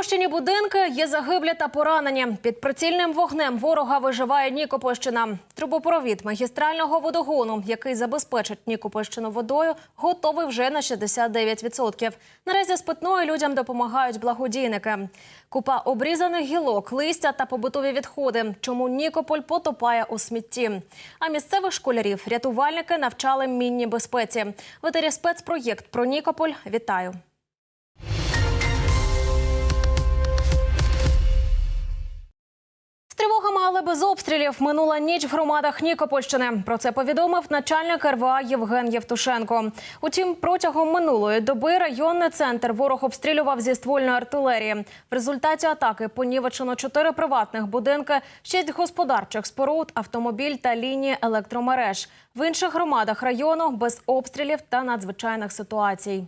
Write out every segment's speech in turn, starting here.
Потрощені будинки є загиблі та поранені. Під прицільним вогнем ворога виживає Нікопольщина. Трубопровід магістрального водогону, який забезпечить Нікопольщину водою, готовий вже на 69%. Наразі з питною людям допомагають благодійники. Купа обрізаних гілок, листя та побутові відходи. Чому Нікополь потопає у смітті? А місцевих школярів рятувальники навчали мінній безпеці. В спецпроєкт про Нікополь. Вітаю. Тривогами, але без обстрілів минула ніч в громадах Нікопольщини. Про це повідомив начальник РВА Євген Євтушенко. Утім, протягом минулої доби районний центр ворог обстрілював зі ствольної артилерії. В результаті атаки понівечено чотири приватних будинки, шість господарчих споруд, автомобіль та лінії електромереж. В інших громадах району без обстрілів та надзвичайних ситуацій.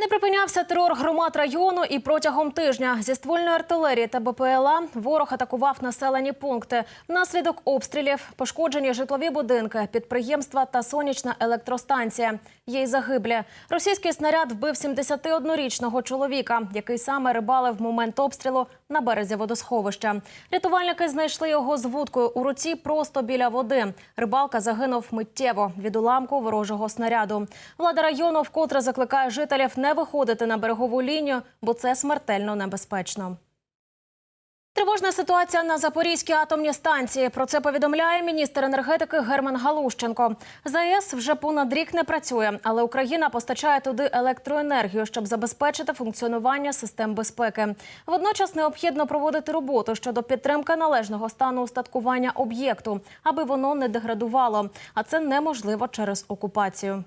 Не припинявся терор громад району і протягом тижня зі ствольної артилерії та БПЛА ворог атакував населені пункти. Внаслідок обстрілів пошкоджені житлові будинки, підприємства та сонячна електростанція. Є й загиблі. Російський снаряд вбив 71-річного чоловіка, який саме рибалив в момент обстрілу на березі водосховища. Рятувальники знайшли його з вудкою у руці просто біля води. Рибалка загинув миттєво від уламку ворожого снаряду. Влада району вкотре закликає жителів не виходити на берегову лінію, бо це смертельно небезпечно. Тривожна ситуація на Запорізькій атомній станції. Про це повідомляє міністр енергетики Герман Галущенко. ЗАЕС вже понад рік не працює, але Україна постачає туди електроенергію, щоб забезпечити функціонування систем безпеки. Водночас необхідно проводити роботу щодо підтримки належного стану устаткування об'єкту, аби воно не деградувало. А це неможливо через окупацію.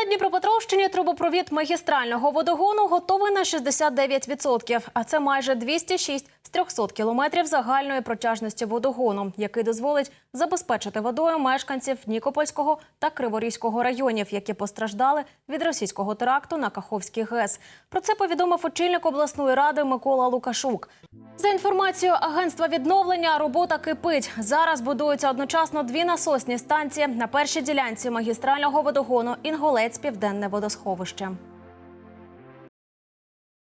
На Дніпропетровщині трубопровід магістрального водогону готовий на 69%, а це майже 206 з 300 кілометрів загальної протяжності водогону, який дозволить забезпечити водою мешканців Нікопольського та Криворізького районів, які постраждали від російського теракту на Каховський ГЕС. Про це повідомив очільник обласної ради Микола Лукашук. За інформацією агентства відновлення, робота кипить. Зараз будуються одночасно дві насосні станції на першій ділянці магістрального водогону Інголець Південне водосховище.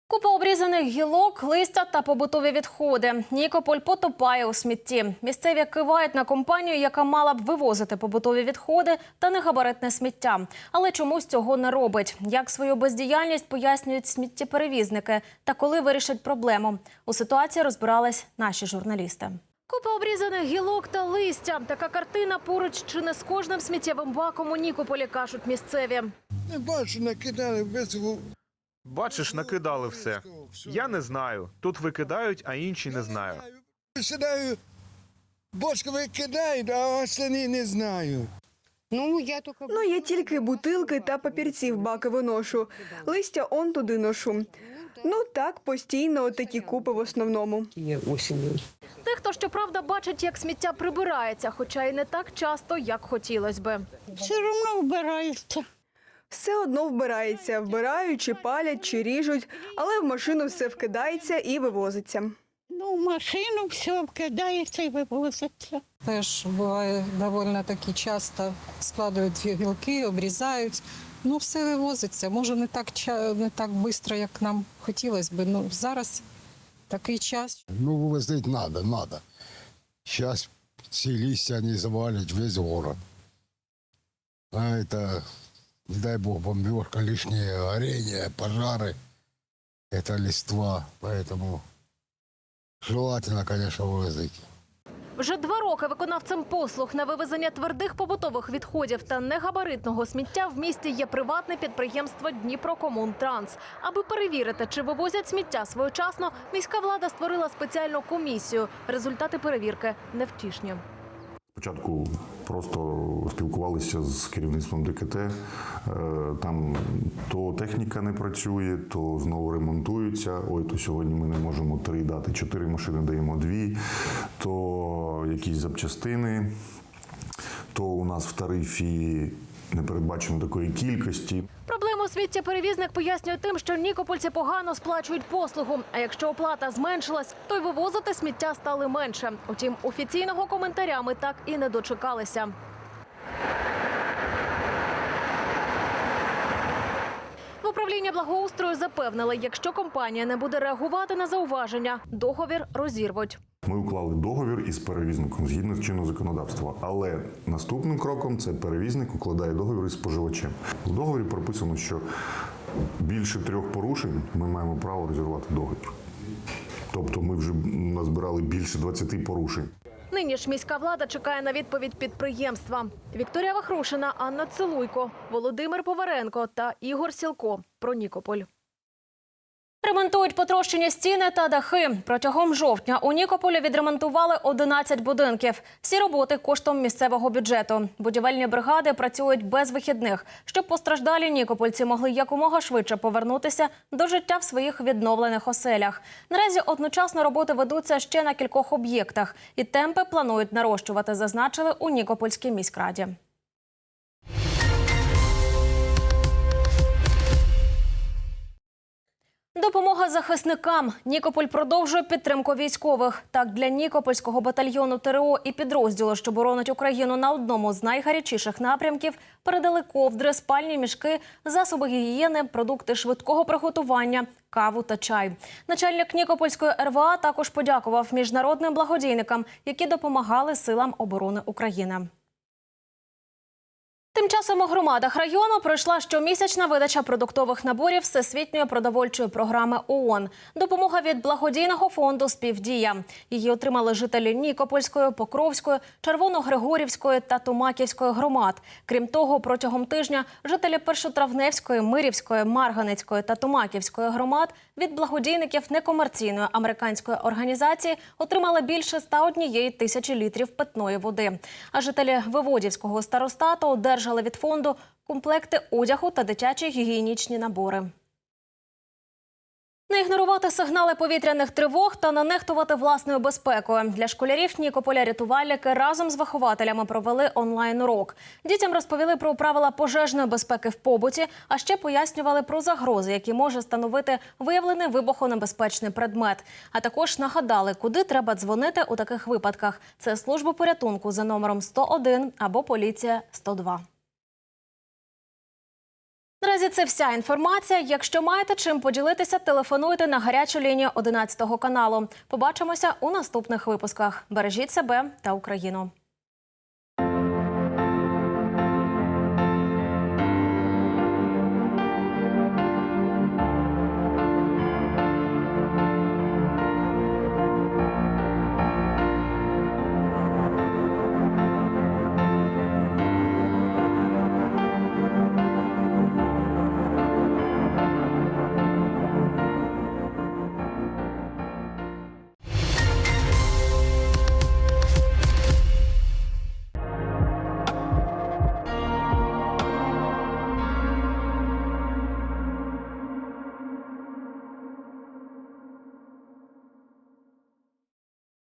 Купа обрізаних гілок, листя та побутові відходи. Нікополь потопає у смітті. Місцеві кивають на компанію, яка мала б вивозити побутові відходи та негабаритне сміття. Але чомусь цього не робить. Як свою бездіяльність пояснюють сміттєперевізники та коли вирішать проблему. У ситуації розбирались наші журналісти. Купа обрізаних гілок та листя. Така картина поруч чи не з кожним сміттєвим баком у Нікополі, кажуть місцеві. Не бачу, накидали без Бачиш, накидали все. Я не знаю. Тут викидають, а інші не знаю. Сідаю, бочку викидають, а останні не знаю. Ну, я тільки... Ну, я тільки бутилки та папірці в баки виношу. Листя он туди ношу. Ну так, постійно такі купи в основному. Є осінню. Дехто, щоправда, бачить, як сміття прибирається, хоча й не так часто, як хотілось би. Все одно вбираються. Все одно вбирається, вбирають, чи палять, чи ріжуть, але в машину все вкидається і вивозиться. Ну, в машину все вкидається і вивозиться. Теж буває доволі таки часто складують гілки, обрізають. Ну, все вивозиться. Може, не так ча- не так швидко, як нам хотілося б. Ну зараз такий час. Ну, вывозить надо, надо. Сейчас все листья они завалят весь город. А это, не дай бог, бомбежка, лишнее горение, пожары. Это листва, поэтому желательно, конечно, вывозить. Вже два роки виконавцем послуг на вивезення твердих побутових відходів та негабаритного сміття в місті є приватне підприємство Дніпрокомунтранс. Аби перевірити, чи вивозять сміття своєчасно, міська влада створила спеціальну комісію. Результати перевірки невтішні. Спочатку просто спілкувалися з керівництвом ДКТ. Е, Там то техніка не працює, то знову ремонтуються. Ой, то сьогодні ми не можемо три дати. Чотири машини даємо дві, якісь запчастини, то у нас в тарифі не передбачено такої кількості. Проблему сміттєперевізник пояснює тим, що нікопольці погано сплачують послугу. А якщо оплата зменшилась, то й вивозити сміття стали менше. Утім, офіційного коментаря ми так і не дочекалися. управління благоустрою запевнили, якщо компанія не буде реагувати на зауваження, договір розірвуть. Ми уклали договір із перевізником згідно з чинного законодавства. Але наступним кроком це перевізник укладає договір із споживачем. В договорі прописано, що більше трьох порушень ми маємо право розірвати договір. Тобто ми вже назбирали більше 20 порушень. Нині ж міська влада чекає на відповідь підприємства. Вікторія Вахрушина, Анна Целуйко, Володимир Поваренко та Ігор Сілко про Нікополь. Ремонтують потрощені стіни та дахи. Протягом жовтня у Нікополі відремонтували 11 будинків. Всі роботи коштом місцевого бюджету. Будівельні бригади працюють без вихідних, щоб постраждалі нікопольці могли якомога швидше повернутися до життя в своїх відновлених оселях. Наразі одночасно роботи ведуться ще на кількох об'єктах, і темпи планують нарощувати, зазначили у Нікопольській міськраді. Допомога захисникам. Нікополь продовжує підтримку військових. Так, для Нікопольського батальйону ТРО і підрозділу, що боронить Україну на одному з найгарячіших напрямків, передали ковдри, спальні мішки, засоби гігієни, продукти швидкого приготування, каву та чай. Начальник Нікопольської РВА також подякував міжнародним благодійникам, які допомагали силам оборони України. Тим часом у громадах району пройшла щомісячна видача продуктових наборів Всесвітньої продовольчої програми ООН. Допомога від благодійного фонду Співдія. Її отримали жителі Нікопольської, Покровської, Червоногригорівської та Тумаківської громад. Крім того, протягом тижня жителі Першотравневської, Мирівської, Марганецької та Тумаківської громад від благодійників некомерційної американської організації отримали більше 101 тисячі літрів питної води. А жителі Виводівського старостату одержали від фонду комплекти одягу та дитячі гігієнічні набори. Не ігнорувати сигнали повітряних тривог та не нехтувати власною безпекою. Для школярів Нікополя рятувальники разом з вихователями провели онлайн-урок. Дітям розповіли про правила пожежної безпеки в побуті, а ще пояснювали про загрози, які може становити виявлений вибухонебезпечний предмет. А також нагадали, куди треба дзвонити у таких випадках. Це служба порятунку за номером 101 або поліція 102. Наразі це вся інформація. Якщо маєте чим поділитися, телефонуйте на гарячу лінію 11 каналу. Побачимося у наступних випусках. Бережіть себе та Україну.